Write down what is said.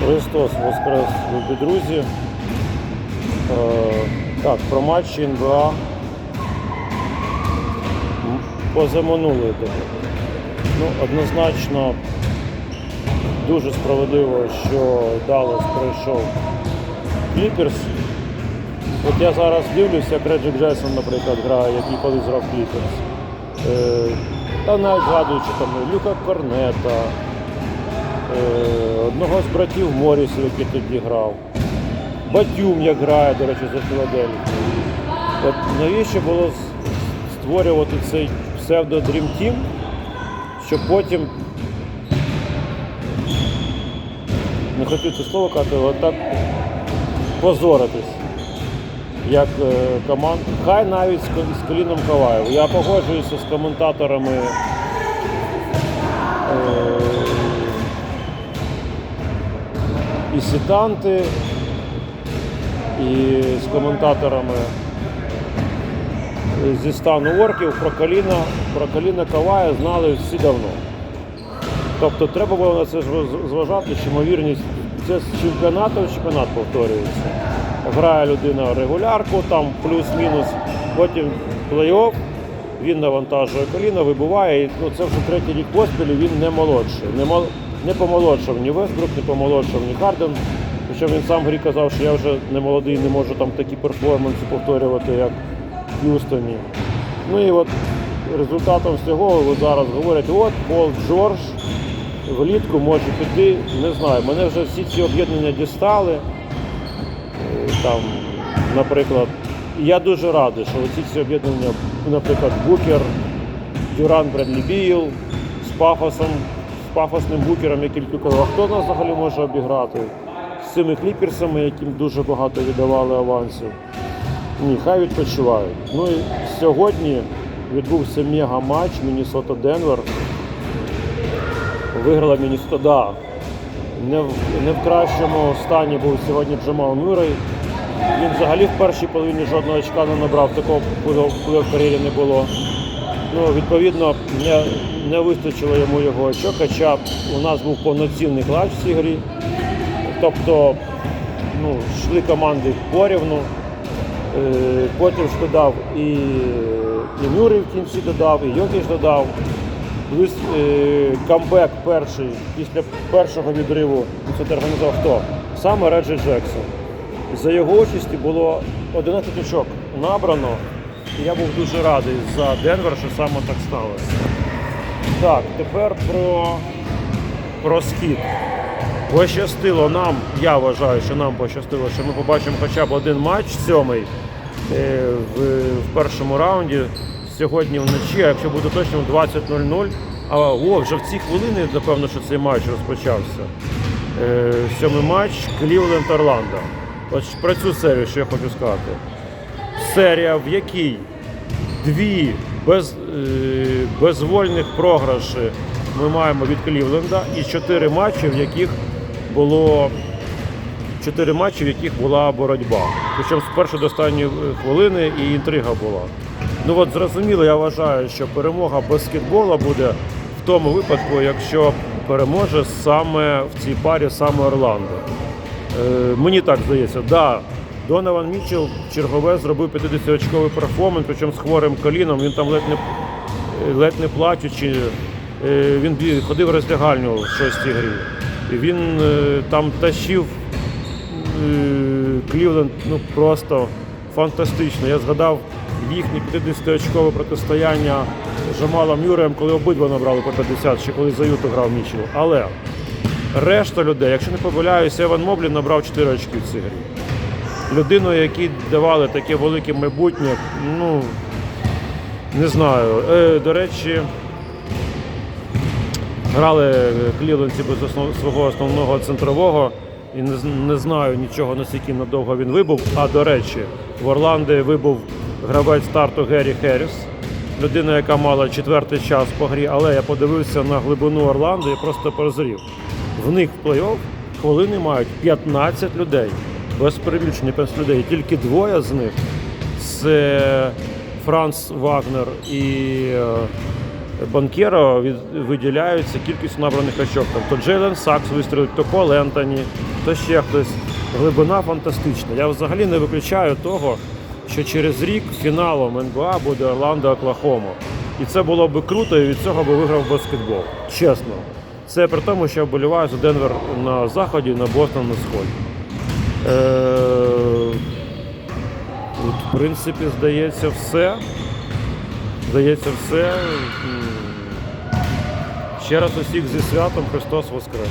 Христос Воскрес, любі друзі. Е, так, про матчі НБА позаминулої. Ну, однозначно дуже справедливо, що Даллас пройшов Кліперс. От я зараз дивлюсь, як Реджик Джейсон, наприклад, грає, який колись грав Кліперс. Е, та навіть згадуючи там Люка Корнета, е, одного з братів Морісів, який тоді грав. Батюм, як грає, до речі, за Філадельфію. От навіщо було створювати цей псевдо Dream Team, щоб потім не хотів це слово казати, але так позоритись як е, команд. Хай навіть з Коліном Каваєв. Я погоджуюся з коментаторами. І Сітанти, і з коментаторами зі стану орків про Каліна, про Каліна Кавая знали всі давно. Тобто треба було на це зважати, що ймовірність це з чемпіонату чемпіонат повторюється. Грає людина регулярку, там плюс-мінус, потім плей-офф, він навантажує коліна, вибуває. І, ну, це вже третій рік поспіль, він не молодший. Не, мол- не помолодшав ні Вестбрук, не помолодшав ні Харден. Причому він сам в грі казав, що я вже не молодий, не можу там такі перформанси повторювати, як в Х'юстоні. Ну і от результатом всього зараз говорять, от Пол Джордж влітку може піти, не знаю. Мене вже всі ці об'єднання дістали. Е, Там, наприклад, я дуже радий, що ці всі об'єднання, наприклад, Букер, Дюран Бредлі Біл з пафосом, пафосним букером, який а хто нас взагалі може обіграти? З цими кліперсами, яким дуже багато віддавали авансів. Ні, хай відпочивають. Ну і сьогодні відбувся мега-матч Міннесота-Денвер. Виграла Міннесота. Да. Не в, не в кращому стані був сьогодні Джамал Мюррей. Він взагалі в першій половині жодного очка не набрав, такого коли в кар'єрі не було. Ну, відповідно, не, не вистачило йому його очок, хоча у нас був повноцінний клач в цій грі. Тобто ну, йшли команди порівну. Е, Потім ж додав і, і Мюррей в кінці додав, і Йокіч додав. Плюс е, камбек перший після першого відриву це організував хто? Саме Реджі Джексон. За його участі було 11 очок набрано. Я був дуже радий за Денвер, що саме так сталося. Так, тепер про, про схід. Пощастило нам, я вважаю, що нам пощастило, що ми побачимо хоча б один матч сьомий е, в, в першому раунді сьогодні вночі, а якщо буде точно 20.00. А о, вже в ці хвилини, напевно, що цей матч розпочався. Е, сьомий матч Клівленд Орландо. От про цю серію, що я хочу сказати. Серія, в якій дві без, е, безвольних програші ми маємо від Клівленда і чотири матчі, в яких було чотири матчі, в яких була боротьба. Причому з першої до останньої е, хвилини і інтрига була. Ну от зрозуміло, я вважаю, що перемога баскетбола буде в тому випадку, якщо переможе саме в цій парі саме Орландо. Е, мені так здається, да. Донован Мітчелл чергове зробив 50-очковий перформанс, причому з хворим коліном, він там ледь не, ледь не плачучи. Е, Він ходив роздягальню в шостій грі. І він е, там тащив е, Клівленд ну, просто фантастично. Я згадав їхнє 50-очкове протистояння з Жамалом Мюреєм, коли обидва набрали по 50, ще коли за Юту грав Мічел. Але решта людей, якщо не помиляюсь, Еван Моблі набрав 4 очки в цій грі. Людиною, якій давали таке велике майбутнє, ну не знаю. Е, до речі, грали клівленці без основ, свого основного центрового. І не, не знаю нічого, наскільки надовго він вибув. А до речі, в Орланді вибув гравець старту Геррі Херріс, людина, яка мала четвертий час по грі, але я подивився на глибину Орланди і просто прозрів. В них в плей-офф хвилини мають 15 людей. Без перебільшення 15 людей. Тільки двоє з них це Франц Вагнер і е, Банкера виділяються кількістю набраних очок. Там то Джейлен Сакс вистрілить, то Пол Ентоні, то ще хтось. Глибина фантастична. Я взагалі не виключаю того, що через рік фіналом НБА буде Орландо Оклахома. І це було би круто, і від цього би виграв баскетбол. Чесно. Це при тому, що я вболіваю за Денвер на заході, на Бостон на сході. Е, От, в принципі, здається, все. Здається, все. Ще раз усіх зі святом Христос Воскрес!